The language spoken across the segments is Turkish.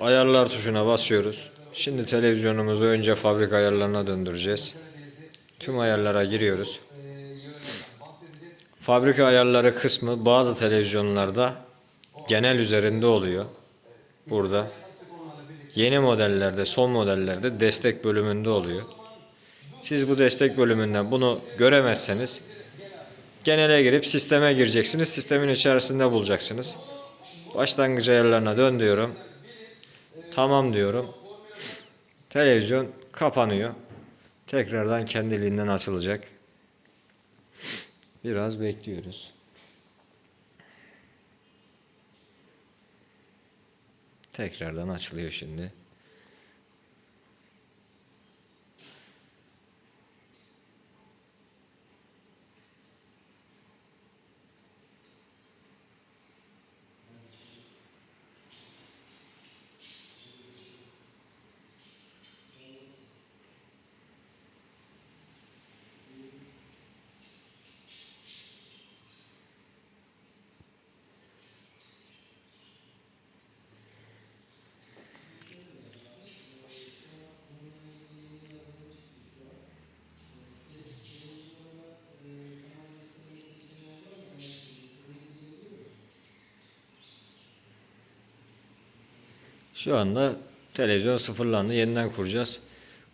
Ayarlar tuşuna basıyoruz. Şimdi televizyonumuzu önce fabrika ayarlarına döndüreceğiz. Tüm ayarlara giriyoruz. Fabrika ayarları kısmı bazı televizyonlarda genel üzerinde oluyor. Burada. Yeni modellerde, son modellerde destek bölümünde oluyor. Siz bu destek bölümünden bunu göremezseniz genele girip sisteme gireceksiniz. Sistemin içerisinde bulacaksınız. Başlangıç ayarlarına dön. Tamam diyorum. Televizyon kapanıyor. Tekrardan kendiliğinden açılacak. Biraz bekliyoruz. Tekrardan açılıyor şimdi. Şu anda televizyon sıfırlandı. Yeniden kuracağız.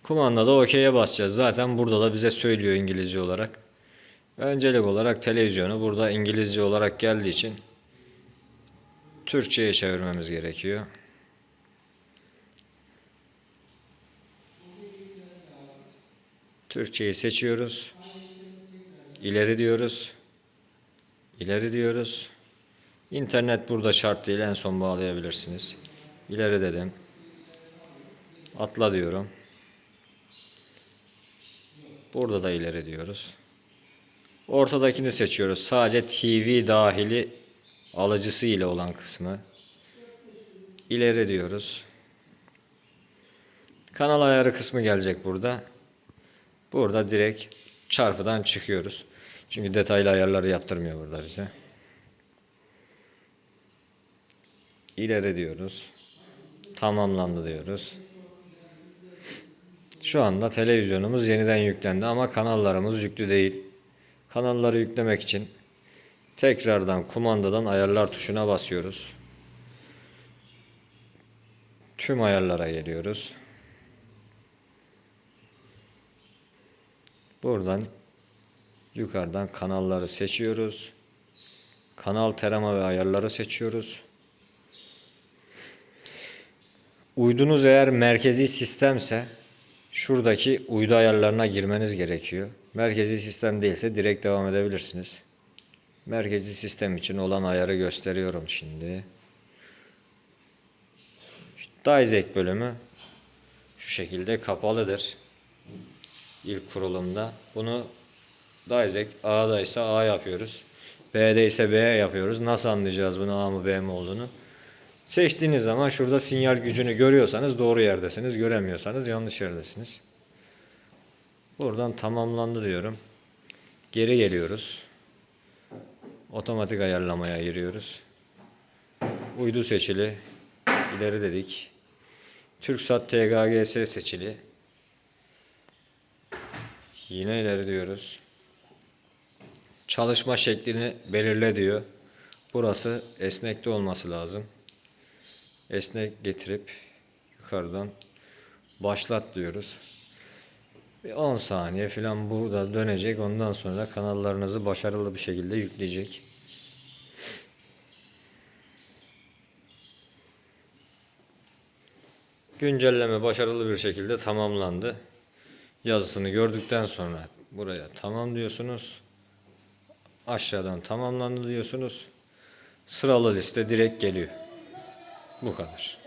Kumandada OK'ye basacağız. Zaten burada da bize söylüyor İngilizce olarak. Öncelik olarak televizyonu burada İngilizce olarak geldiği için Türkçe'ye çevirmemiz gerekiyor. Türkçeyi seçiyoruz. İleri diyoruz. İleri diyoruz. İnternet burada şart değil. En son bağlayabilirsiniz. İleri dedim. Atla diyorum. Burada da ileri diyoruz. Ortadakini seçiyoruz. Sadece TV dahili alıcısı ile olan kısmı. İleri diyoruz. Kanal ayarı kısmı gelecek burada. Burada direkt çarpıdan çıkıyoruz. Çünkü detaylı ayarları yaptırmıyor burada bize. İleri diyoruz. Tamamlandı diyoruz. Şu anda televizyonumuz yeniden yüklendi ama kanallarımız yüklü değil. Kanalları yüklemek için tekrardan kumandadan ayarlar tuşuna basıyoruz. Tüm ayarlara geliyoruz. Buradan yukarıdan kanalları seçiyoruz. Kanal tarama ve ayarları seçiyoruz. Uydunuz eğer merkezi sistemse şuradaki uydu ayarlarına girmeniz gerekiyor. Merkezi sistem değilse direkt devam edebilirsiniz. Merkezi sistem için olan ayarı gösteriyorum şimdi. Dizek bölümü şu şekilde kapalıdır. İlk kurulumda. Bunu Dizek A'da ise A yapıyoruz. B'de B yapıyoruz. Nasıl anlayacağız bunu A mı B mi olduğunu? Seçtiğiniz zaman şurada sinyal gücünü görüyorsanız doğru yerdesiniz. Göremiyorsanız yanlış yerdesiniz. Buradan tamamlandı diyorum. Geri geliyoruz. Otomatik ayarlamaya giriyoruz. Uydu seçili. İleri dedik. TürkSat TGGS seçili. Yine ileri diyoruz. Çalışma şeklini belirle diyor. Burası esnekte olması lazım esnek getirip yukarıdan başlat diyoruz. Bir 10 saniye falan burada dönecek. Ondan sonra kanallarınızı başarılı bir şekilde yükleyecek. Güncelleme başarılı bir şekilde tamamlandı. Yazısını gördükten sonra buraya tamam diyorsunuz. Aşağıdan tamamlandı diyorsunuz. Sıralı liste direkt geliyor. Bu kadar.